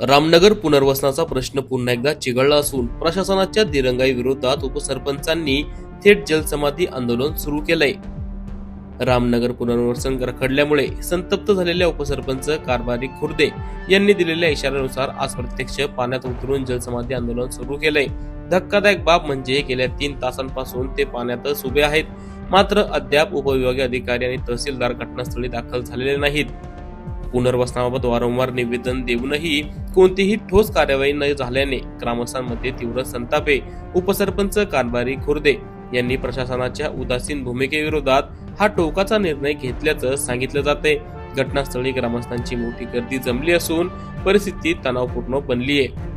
रामनगर पुनर्वसनाचा प्रश्न पुन्हा एकदा चिघळला असून प्रशासनाच्या दिरंगाई विरोधात उपसरपंचांनी थेट जलसमाधी आंदोलन सुरू केलंय. रामनगर पुनर्वसन रखडल्यामुळे संतप्त झालेल्या उपसरपंच कारभारी खुर्दे यांनी दिलेल्या इशाऱ्यानुसार आज प्रत्यक्ष पाण्यात उतरून जलसमाधी आंदोलन सुरू केलंय. धक्कादायक बाब म्हणजे गेल्या तीन तासांपासून ते पाण्यातच उभे आहेत. मात्र अद्याप उपविभागीय अधिकारी आणि तहसीलदार घटनास्थळी दाखल झालेले नाहीत. पुनर्वसनाबाबत वारंवार निवेदन देऊनही कोणतीही ठोस कार्यवाही न झाल्याने ग्रामस्थांमध्ये तीव्र संताप. आहे उपसरपंच कारभारी खुर्दे यांनी प्रशासनाच्या उदासीन भूमिकेविरोधात हा टोकाचा निर्णय घेतल्याचं सांगितलं जाते घटनास्थळी ग्रामस्थांची मोठी गर्दी जमली असून परिस्थिती तणावपूर्ण बनली आहे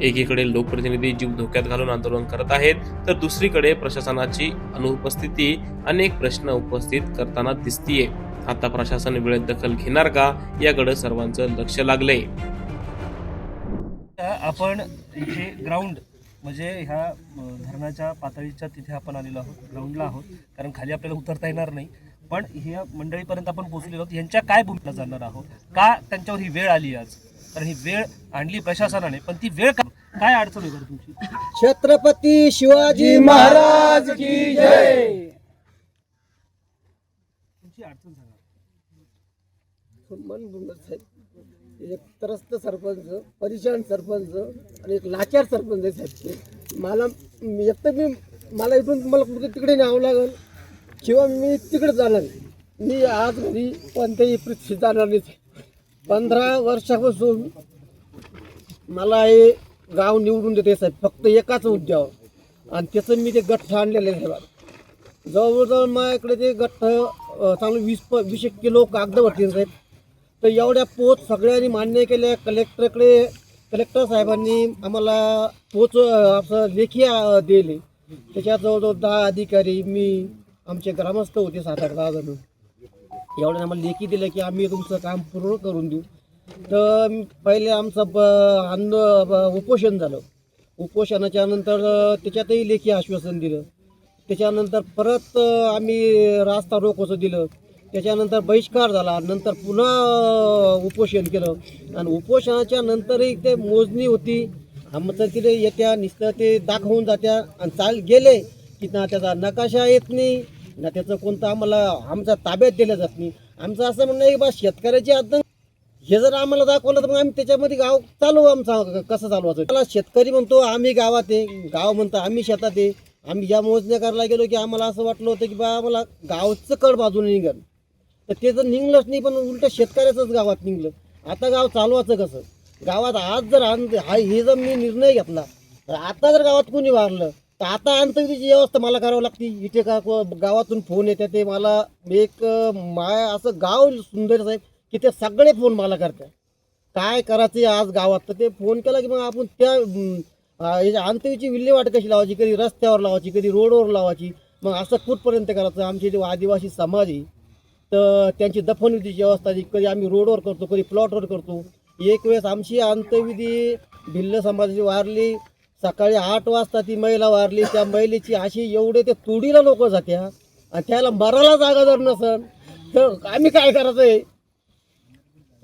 एकीकडे लोकप्रतिनिधी जीव धोक्यात घालून आंदोलन करत आहेत तर दुसरीकडे प्रशासनाची अनुपस्थिती अनेक प्रश्न उपस्थित करताना दिसतीये. आता प्रशासन वेळेत दखल घेणार का याकडे सर्वांचं लक्ष लागलंय. आपण इथे ग्राउंड म्हणजे ह्या धरणाच्या पातळीच्या तिथे आपण आलेलो आहोत ग्राउंडला आहोत. कारण खाली आपल्याला उतरता येणार नाही. पण ह्या मंडळीपर्यंत आपण पोहोचलेलो आहोत. यांच्या काय भूमिका जाणार आहोत? का त्यांच्यावर ही वेळ आली आज? तर ही वेळ आणली प्रशासनाने. पण ती वेळ का- काय अडचण आहे तुमची? छत्रपती शिवाजी महाराज की जय! तुमची अडचण सांगा. एक त्रस्त सरपंच परिशान सरपंच आणि एक लाचार सरपंच आहे साहेब मला एक तर मी मला इथून मला कुठे तिकडे न्यावं लागेल? किंवा मी तिकडे जाणार मी आज घरी कोणत्याही पृथ्वी जाणार नाही पंधरा वर्षापासून मला हे गाव निवडून देते साहेब फक्त एकाच उद्योग आणि त्याचं मी ते गठ्ठ आणलेलं आहे साहेब. जवळजवळ माझ्याकडे ते गठ्ठ चांगलं वीस प वीस एक किलो कागद भरतील साहेब तर एवढ्या पोच सगळ्यांनी मान्य केल्या. कलेक्टरकडे कलेक्टर साहेबांनी आम्हाला पोच असं लेखी दिली दिले. त्याच्यात जवळजवळ दहा अधिकारी मी आमचे ग्रामस्थ होते सात आठ दहा जण. एवढ्या आम्हाला लेखी दिलं की आम्ही तुमचं काम पूर्ण करून देऊ. तर पहिले आमचं ब आंदो ब- उपोषण झालं. उपोषणाच्या नंतर त्याच्यातही लेखी आश्वासन दिलं. त्याच्यानंतर परत आम्ही रास्ता रोकोचं दिलं. त्याच्यानंतर बहिष्कार झाला. नंतर पुन्हा उपोषण केलं. आणि उपोषणाच्या नंतरही ते मोजणी होती. आमचं तिथे येत्या नुसतं ते दाखवून जात्या. आणि चाल गेले की ना त्याचा नकाशा येत नाही ना त्याचं कोणतं आम्हाला आमचा ताब्यात दिलं जात नाही. आमचं असं म्हणणं आहे की बा शेतकऱ्याची अडचण हे जर आम्हाला दाखवलं तर मग आम्ही त्याच्यामध्ये गाव चालू आमचा कसं चालवायचं? त्याला शेतकरी म्हणतो आम्ही गावात आहे. गाव म्हणतो आम्ही शेतात आहे. आम्ही ज्या मोजण्या करायला गेलो की आम्हाला असं वाटलं होतं की बा आम्हाला गावचं कड बाजूने निघल तर ते जर निघलंच नाही पण उलट शेतकऱ्याचंच गावात निघलं. आता गाव चालवायचं कसं? गावात आज जर आण हा हे जर मी निर्णय घेतला तर आता जर गावात कोणी वारलं तर आता अंतर्गतीची व्यवस्था मला करावं लागते. इथे का गावातून फोन येते ते मला एक माय असं गाव सुंदर साहेब की ते सगळे फोन मला करतात काय करायचं आज गावात? तर ते फोन केला की मग आपण त्या अंतरीची विल्हेवाट कशी लावायची? कधी रस्त्यावर लावायची कधी रोडवर लावायची? मग असं कुठपर्यंत करायचं? आमचे जे आदिवासी समाज आहे तर त्यांची दफनविधीची व्यवस्था जी कधी आम्ही रोडवर करतो कधी प्लॉटवर करतो. एक वेळेस आमची अंतविधी भिल्ल समाजाची वारली. सकाळी आठ वाजता ती महिला वारली. त्या महिलेची अशी एवढे ते तुडीला लोक जात्या. आणि त्याला मराला जागा जर नसन तर आम्ही काय करायचं आहे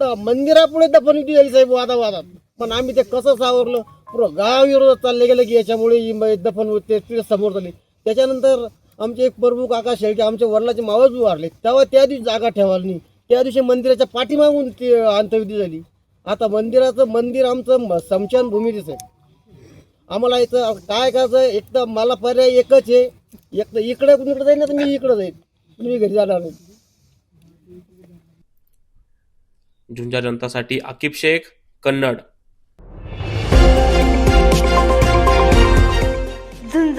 तर मंदिरापुढे दफनविधी झाली साहेब वादावादात. पण आम्ही ते कसं सावरलं? पुरं गाव विरोधात चालले गेलं की याच्यामुळे ही दफन होते तिथे समोर झाली त्याच्यानंतर आमचे एक प्रमुख आकाश शेळके आमच्या वडिलाचे मावस उभारले तेव्हा त्या दिवशी जागा ठेवायला नाही. त्या दिवशी मंदिराच्या पाठीमागून ती अंत्यविधी झाली. आता मंदिराचं मंदिर आमचं म- स्मशान भूमीच आहे. आम्हाला याचं काय करायचं एक तर मला पर्याय एकच आहे. एक तर इकडे कुणीकडे जाईल ना तर मी इकडे जाईल. मी घरी जाणार नाही. झुंजा जनतासाठी आकिब शेख कन्नड.